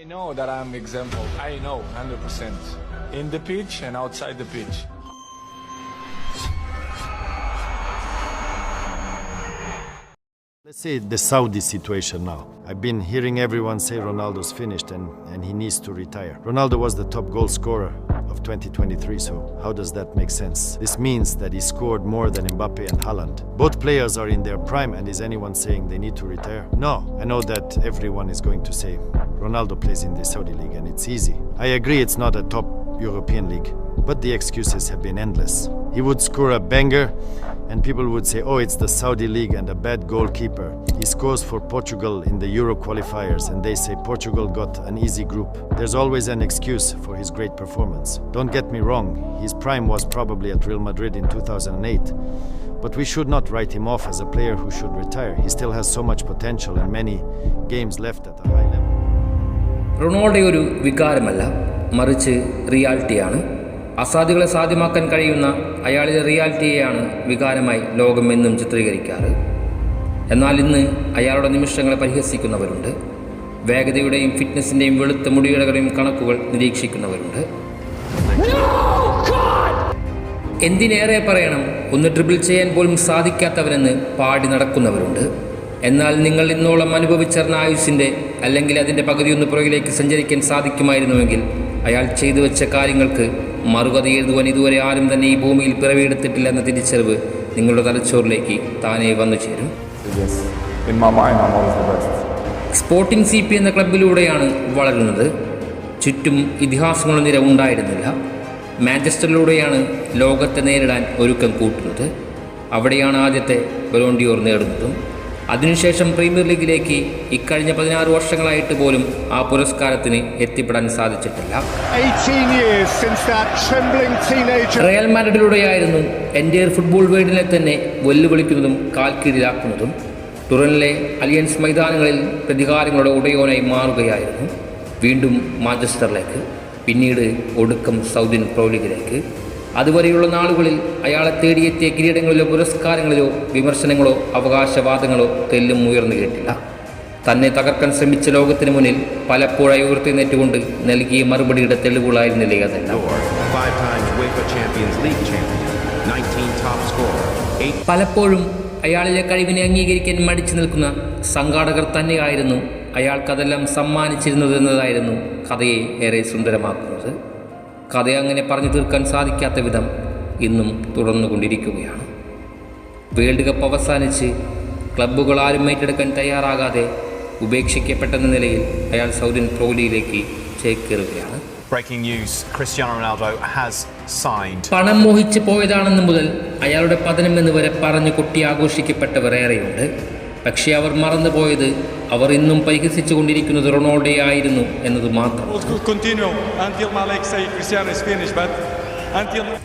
I know that I'm example. I know 100%. In the pitch and outside the pitch. Let's see the Saudi situation now. I've been hearing everyone say Ronaldo's finished and, and he needs to retire. Ronaldo was the top goal scorer of 2023, so how does that make sense? This means that he scored more than Mbappe and Haaland. Both players are in their prime, and is anyone saying they need to retire? No. I know that everyone is going to say Ronaldo plays in the Saudi league and it's easy. I agree it's not a top European league, but the excuses have been endless. He would score a banger, and people would say, oh, it's the Saudi league and a bad goalkeeper. He scores for Portugal in the Euro qualifiers, and they say Portugal got an easy group. There's always an excuse for his great performance. Don't get me wrong, his prime was probably at Real Madrid in 2008. But we should not write him off as a player who should retire. He still has so much potential and many games left at a high level. Ronaldo ഒരു വികാരമല്ല മറിച്ച് റിയാലിറ്റിയാണ്. അസാധ്യങ്ങളെ സാധ്യമാക്കാൻ കഴിയുന്ന അയാളിലെ റിയാലിറ്റിയെയാണ് വികാരമായി ലോകം എന്നും ചിത്രീകരിക്കാറ്. എന്നാൽ ഇന്ന് അയാളുടെ നിമിഷങ്ങളെ പരിഹസിക്കുന്നവരുണ്ട്. വേഗതയുടെയും ഫിറ്റ്നസിന്റെയും വെളുത്ത മുടികളുടെയും കണക്കുകൾ നിരീക്ഷിക്കുന്നവരുണ്ട്. എന്തിനേറെ പറയണം ഒന്ന് ട്രിപ്പിൾ ചെയ്യാൻ പോലും സാധിക്കാത്തവരെന്ന് പാടി നടക്കുന്നവരുണ്ട്. എന്നാൽ നിങ്ങൾ ഇന്നോളം അനുഭവിച്ചറിഞ്ഞ ആയുസിന്റെ അല്ലെങ്കിൽ അതിന്റെ പകുതിയൊന്ന് പുറകിലേക്ക് സഞ്ചരിക്കാൻ സാധിക്കുമായിരുന്നുവെങ്കിൽ അയാൾ ചെയ്തു വെച്ച കാര്യങ്ങൾക്ക് മറുകഥ എഴുതുവാൻ ഇതുവരെ ആരും തന്നെ ഈ ഭൂമിയിൽ പിറവിയെടുത്തിട്ടില്ല എന്ന തിരിച്ചറിവ് നിങ്ങളുടെ തലച്ചോറിലേക്ക് താനേ വന്നു ചേരും. സ്പോർട്ടിംഗ് സി പി എന്ന ക്ലബിലൂടെയാണ് വളരുന്നത്. ചുറ്റും ഇതിഹാസങ്ങളുടെ നിര ഉണ്ടായിരുന്നില്ല. മാഞ്ചസ്റ്ററിലൂടെയാണ് ലോകത്തെ നേരിടാൻ ഒരുക്കം കൂട്ടുന്നത്. അവിടെയാണ് ആദ്യത്തെ ബലോണ്ടിയോർ നേടുന്നതും. അതിനുശേഷം പ്രീമിയർ ലീഗിലേക്ക് ഇക്കഴിഞ്ഞ പതിനാറ് വർഷങ്ങളായിട്ട് പോലും ആ പുരസ്കാരത്തിന് എത്തിപ്പെടാൻ സാധിച്ചിട്ടില്ല. 18 years since that റയൽ മാഡ്രിഡിലൂടെയായിരുന്നു എന്റെ ഫുട്ബോൾ വേൾഡിനെ തന്നെ വെല്ലുവിളിക്കുന്നതും കാൽ കീഴിലാക്കുന്നതും ടുറനിലെ അലിയൻസ് മൈതാനങ്ങളിൽ പ്രതികാരങ്ങളുടെ ഉടയോനായി മാറുകയായിരുന്നു. വീണ്ടും മാഞ്ചസ്റ്ററിലേക്ക് പിന്നീട് ഒടുക്കം സൗദിൻ പ്രോ ലീഗിലേക്ക് അതുവരെയുള്ള നാളുകളിൽ അയാളെ തേടിയെത്തിയ കിരീടങ്ങളിലോ പുരസ്കാരങ്ങളിലോ വിമർശനങ്ങളോ അവകാശവാദങ്ങളോ തെല്ലും ഉയർന്നു കേട്ടില്ല. തന്നെ തകർക്കാൻ ശ്രമിച്ച ലോകത്തിന് മുന്നിൽ പലപ്പോഴായി ഉയർത്തിനേറ്റുകൊണ്ട് നൽകിയ മറുപടിയുടെ തെളിവുകളായിരുന്നില്ലേ അതെല്ലാം five times UEFA Champions League champion, 19 top scorer, eight പലപ്പോഴും അയാളിലെ കഴിവിനെ അംഗീകരിക്കാൻ മടിച്ചു നിൽക്കുന്ന സംഘാടകർ തന്നെയായിരുന്നു അയാൾക്കതെല്ലാം സമ്മാനിച്ചിരുന്നത് എന്നതായിരുന്നു കഥയെ ഏറെ സുന്ദരമാക്കുന്നത്. കഥ അങ്ങനെ പറഞ്ഞു തീർക്കാൻ സാധിക്കാത്ത വിധം ഇന്നും തുടർന്നുകൊണ്ടിരിക്കുകയാണ്. വേൾഡ് കപ്പ് അവസാനിച്ച് ക്ലബ്ബുകൾ ആരും ഏറ്റെടുക്കാൻ തയ്യാറാകാതെ ഉപേക്ഷിക്കപ്പെട്ടെന്ന നിലയിൽ അയാൾ സൗദിൻ പ്രോലിയിലേക്ക് ചേക്കേറുകയാണ്. Breaking news Cristiano Ronaldo has signed. പണം മോഹിച്ച് പോയതാണെന്ന് മുതൽ അയാളുടെ പതനം എന്ന് വരെ പറഞ്ഞ് കുട്ടി ആഘോഷിക്കപ്പെട്ടവർ ഏറെയുണ്ട്. പക്ഷേ അവർ മറന്നുപോയത് അവർ ഇന്നും പരിഹസിച്ചു കൊണ്ടിരിക്കുന്നത് റൊണാൾഡോയായിരുന്നു എന്നത് മാത്രം.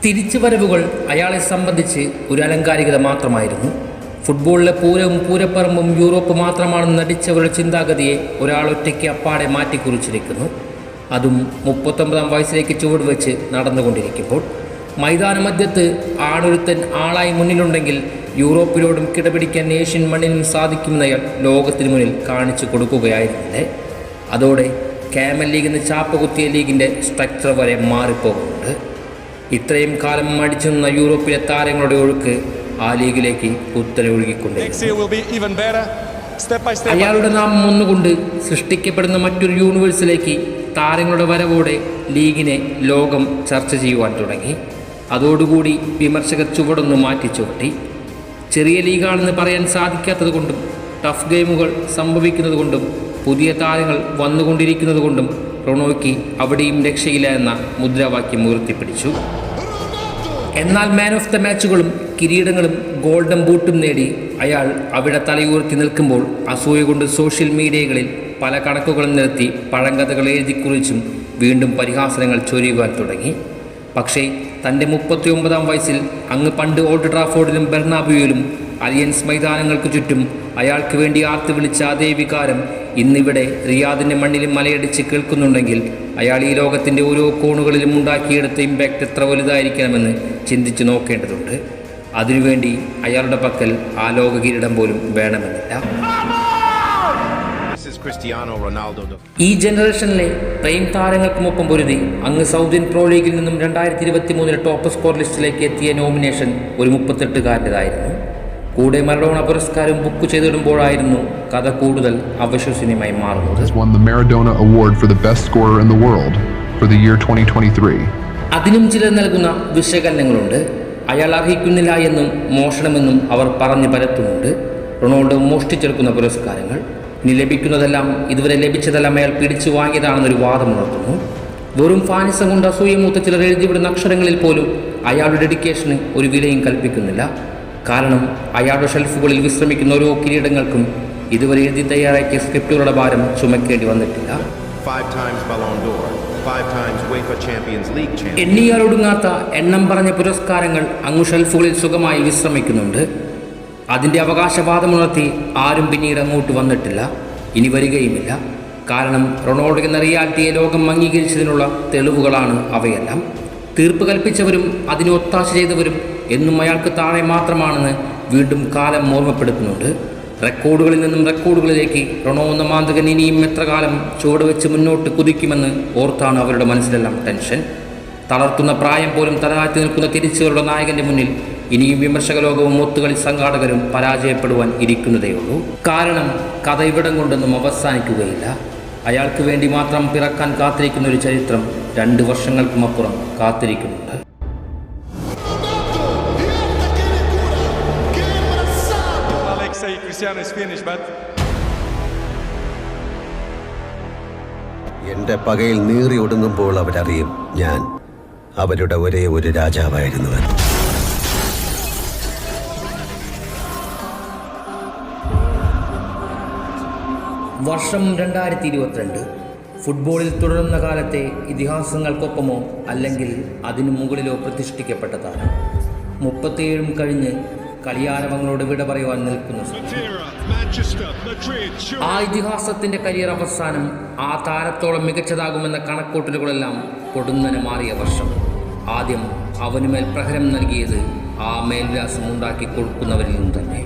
തിരിച്ചുവരവുകൾ അയാളെ സംബന്ധിച്ച് ഒരു അലങ്കാരികത മാത്രമായിരുന്നു. ഫുട്ബോളിലെ പൂരവും പൂരപ്പറമ്പും യൂറോപ്പ് മാത്രമാണെന്ന് നടിച്ചവരുടെ ചിന്താഗതിയെ ഒരാൾ ഒറ്റയ്ക്ക് അപ്പാടെ മാറ്റിക്കുറിച്ചിരിക്കുന്നു. അതും മുപ്പത്തൊമ്പതാം വയസ്സിലേക്ക് ചുവട് വെച്ച് നടന്നുകൊണ്ടിരിക്കുമ്പോൾ മൈതാന മധ്യത്ത് ആണൊരുത്തൻ ആളായി മുന്നിലുണ്ടെങ്കിൽ യൂറോപ്പിലോടും കിടപിടിക്കാൻ ഏഷ്യൻ മണ്ണിനും സാധിക്കുമെന്നയാൾ ലോകത്തിന് മുന്നിൽ കാണിച്ചു കൊടുക്കുകയായിരുന്നില്ലേ? അതോടെ കാമൽ ലീഗ് എന്ന ചാപ്പ കുത്തിയ ലീഗിന്റെ സ്ട്രക്ചർ വരെ മാറിപ്പോകുന്നുണ്ട്. ഇത്രയും കാലം മടിച്ചു നിന്ന യൂറോപ്പിലെ താരങ്ങളുടെ ഒഴുക്ക് ആ ലീഗിലേക്ക് കുത്തനെ ഒഴുകിക്കൊണ്ടേ. അയാളുടെ നാമം ഒന്നുകൊണ്ട് സൃഷ്ടിക്കപ്പെടുന്ന മറ്റൊരു യൂണിവേഴ്സിലേക്ക് താരങ്ങളുടെ വരവോടെ ലീഗിനെ ലോകം ചർച്ച ചെയ്യുവാൻ തുടങ്ങി. അതോടുകൂടി വിമർശകർ ചുവടൊന്ന് മാറ്റി ചുവട്ടി. ചെറിയ ലീഗാണെന്ന് പറയാൻ സാധിക്കാത്തത് കൊണ്ടും ടഫ് ഗെയിമുകൾ സംഭവിക്കുന്നത് കൊണ്ടും പുതിയ താരങ്ങൾ വന്നുകൊണ്ടിരിക്കുന്നത് കൊണ്ടും റൊണോയ്ക്ക് അവിടെയും രക്ഷയില്ല എന്ന മുദ്രാവാക്യം ഉയർത്തിപ്പിടിച്ചു. എന്നാൽ മാൻ ഓഫ് ദ മാച്ചുകളും കിരീടങ്ങളും ഗോൾഡൻ ബൂട്ടും നേടി അയാൾ അവിടെ തലയുയർത്തി നിൽക്കുമ്പോൾ അസൂയ കൊണ്ട് സോഷ്യൽ മീഡിയകളിൽ പല കണക്കുകളും നിരത്തി പഴങ്കഥകൾ എഴുതിക്കുറിച്ചും വീണ്ടും പരിഹാസനങ്ങൾ ചൊരിയുവാൻ തുടങ്ങി. പക്ഷേ തന്റെ മുപ്പത്തിയൊമ്പതാം വയസ്സിൽ അങ്ങ് പണ്ട് ഓൾഡ് ട്രാഫോർഡിലും ബെർണാബുയിലും അലിയൻസ് മൈതാനങ്ങൾക്ക് ചുറ്റും അയാൾക്ക് വേണ്ടി ആർത്ത് വിളിച്ച അതേ വികാരം ഇന്നിവിടെ റിയാദിന്റെ മണ്ണിലും മലയടിച്ച് കേൾക്കുന്നുണ്ടെങ്കിൽ അയാൾ ഈ ലോകത്തിന്റെ ഓരോ കോണുകളിലും ഉണ്ടാക്കിയെടുത്ത ഇമ്പാക്റ്റ് എത്ര വലുതായിരിക്കണമെന്ന് ചിന്തിച്ചു നോക്കേണ്ടതുണ്ട്. അതിനുവേണ്ടി അയാളുടെ പക്കൽ ആ ലോക കിരീടം പോലും വേണമെന്നില്ല. ഈ ജനറേഷനിലെ പ്രൈം താരങ്ങൾക്കുമൊപ്പം പൊരുതി അങ്ങ് സൗദിയൻ പ്രോ ലീഗിൽ നിന്നും രണ്ടായിരത്തി ഇരുപത്തി മൂന്നിലെ ടോപ്പ് സ്കോർ ലിസ്റ്റിലേക്ക് എത്തിയ നോമിനേഷൻ ഒരു മുപ്പത്തെട്ടുകാരന്റെതായിരുന്നു. കൂടെ മറഡോണ പുരസ്കാരം ബുക്ക് ചെയ്തിടുമ്പോഴായിരുന്നു കഥ കൂടുതൽ അവിശ്വസനീയമായി മാറുന്നത്. Has won the Maradona Award for the best scorer in the world for the year 2023. അതിനും ചിലർ നൽകുന്ന വിശകലനങ്ങളുണ്ട്. അയാൾ അർഹിക്കുന്നില്ല എന്നും മോഷണമെന്നും അവർ പറഞ്ഞു പരത്തുന്നുണ്ട്. റൊണാൾഡോ മോഷ്ടിച്ചെടുക്കുന്ന പുരസ്കാരങ്ങൾ ഇനി ലഭിക്കുന്നതെല്ലാം ഇതുവരെ ലഭിച്ചതെല്ലാം അയാൾ പിടിച്ചു വാങ്ങിയതാണെന്നൊരു വാദം ഉണർത്തുന്നു. വെറും ഫാനിസം കൊണ്ട് അസൂയമൂത്ത ചിലർ എഴുതിവിടുന്ന അക്ഷരങ്ങളിൽ പോലും അയാളുടെ ഡെഡിക്കേഷന് ഒരു വിലയും കൽപ്പിക്കുന്നില്ല. കാരണം അയാളുടെ ഷെൽഫുകളിൽ വിശ്രമിക്കുന്ന ഓരോ കിരീടങ്ങൾക്കും ഇതുവരെ എഴുതി തയ്യാറാക്കിയ സ്ക്രിപ്റ്റുകളുടെ ഭാരം ചുമക്കേണ്ടി വന്നിട്ടില്ല. എണ്ണിയാലൊടുങ്ങാത്ത എണ്ണം പറഞ്ഞ പുരസ്കാരങ്ങൾ അങ്ങു ഷെൽഫുകളിൽ സുഖമായി വിശ്രമിക്കുന്നുണ്ട്. അതിന്റെ അവകാശവാദമുണർത്തി ആരും പിന്നീട് അങ്ങോട്ട് വന്നിട്ടില്ല. ഇനി വരികയുമില്ല. കാരണം റൊണാൾഡോ എന്ന റിയാലിറ്റിയെ ലോകം അംഗീകരിച്ചതിനുള്ള തെളിവുകളാണ് അവയെല്ലാം. തീർപ്പ് കൽപ്പിച്ചവരും അതിനെ ഒത്താശ ചെയ്തവരും എന്നും അയാൾക്ക് താഴെ മാത്രമാണെന്ന് വീണ്ടും കാലം ഓർമ്മപ്പെടുത്തുന്നുണ്ട്. റെക്കോർഡുകളിൽ നിന്നും റെക്കോർഡുകളിലേക്ക് റൊണോ എന്ന മാന്തകൻ ഇനിയും എത്ര കാലം ചുവടുവെച്ച് മുന്നോട്ട് കുതിക്കുമെന്ന് ഓർത്താണ് അവരുടെ മനസ്സിലെല്ലാം ടെൻഷൻ. തളർത്തുന്ന പ്രായം പോലും തലതാഴ്ത്തി നിൽക്കുന്ന തിരിച്ചുകളുടെ നായകന്റെ മുന്നിൽ ഇനിയും വിമർശക ലോകവും ഒത്തുകളി സംഘാടകരും പരാജയപ്പെടുവാൻ ഇരിക്കുന്നതേയുള്ളൂ. കാരണം കഥ ഇവിടം കൊണ്ടൊന്നും അവസാനിക്കുകയില്ല. അയാൾക്ക് വേണ്ടി മാത്രം പിറക്കാൻ കാത്തിരിക്കുന്ന ഒരു ചരിത്രം രണ്ട് വർഷങ്ങൾക്കുമപ്പുറം കാത്തിരിക്കുന്നുണ്ട്. എന്റെ പകയിൽ നീറി ഒടുങ്ങുമ്പോൾ അവരറിയും ഞാൻ അവരുടെ ഒരേ ഒരു രാജാവായിരുന്നുവെന്ന്. വർഷം രണ്ടായിരത്തി ഇരുപത്തിരണ്ട് ഫുട്ബോളിൽ തുടരുന്ന കാലത്തെ ഇതിഹാസങ്ങൾക്കൊപ്പമോ അല്ലെങ്കിൽ അതിനു മുകളിലോ പ്രതിഷ്ഠിക്കപ്പെട്ടതാണ്. മുപ്പത്തിയേഴും കഴിഞ്ഞ് കളിയാരവങ്ങളോട് വിട പറയുവാൻ നിൽക്കുന്ന ആ ഇതിഹാസത്തിന്റെ കരിയർ അവസാനം ആ താരത്തോളം മികച്ചതാകുമെന്ന കണക്കൂട്ടലുകളെല്ലാം കൊടുന്നനെ മാറിയ വർഷം. ആദ്യം അവനുമേൽ പ്രഹരം നൽകിയത് ആ മേൽവിലാസം ഉണ്ടാക്കി കൊടുക്കുന്നവരിൽ നിന്ന് തന്നെ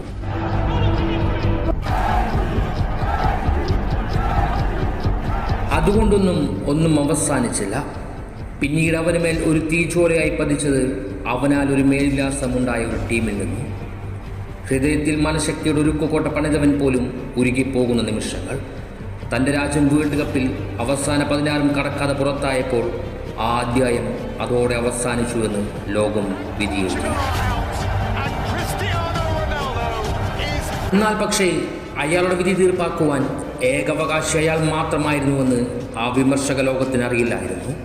അതുകൊണ്ടൊന്നും ഒന്നും അവസാനിച്ചില്ല. പിന്നീട് അവന് മേൽ ഒരു തീച്ചോരയായി പതിച്ചത് അവനാൽ ഒരു മേലില്ലാസമുണ്ടായ ഒരു ടീമിൽ നിന്നു. ഹൃദയത്തിൽ മനഃശക്തിയുടെ ഉരുക്കുകോട്ട പണിതവൻ പോലും ഉരുകിപ്പോകുന്ന നിമിഷങ്ങൾ. തന്റെ രാജ്യം വേൾഡ് കപ്പിൽ അവസാന പതിനാറും കടക്കാതെ പുറത്തായപ്പോൾ ആ അധ്യായം അതോടെ അവസാനിച്ചു എന്ന് ലോകം വിധിയെഴുതി എന്നാൽ പക്ഷേ അയാളുടെ വിധി തീർപ്പാക്കുവാൻ ഏകവകാശി അയാൾ മാത്രമായിരുന്നുവെന്ന് ആ വിമർശക ലോകത്തിന് അറിയില്ലായിരുന്നു.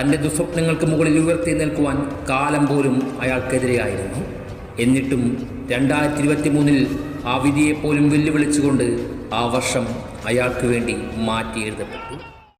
തന്റെ ദുസ്വപ്നങ്ങൾക്ക് മുകളിൽ ഉയർത്തി നിൽക്കുവാൻ കാലം പോലും അയാൾക്കെതിരെയായിരുന്നു. എന്നിട്ടും രണ്ടായിരത്തി ഇരുപത്തി മൂന്നിൽ ആ വിധിയെപ്പോലും വെല്ലുവിളിച്ചുകൊണ്ട് ആ വർഷം അയാൾക്ക് വേണ്ടി മാറ്റി എഴുതപ്പെട്ടു.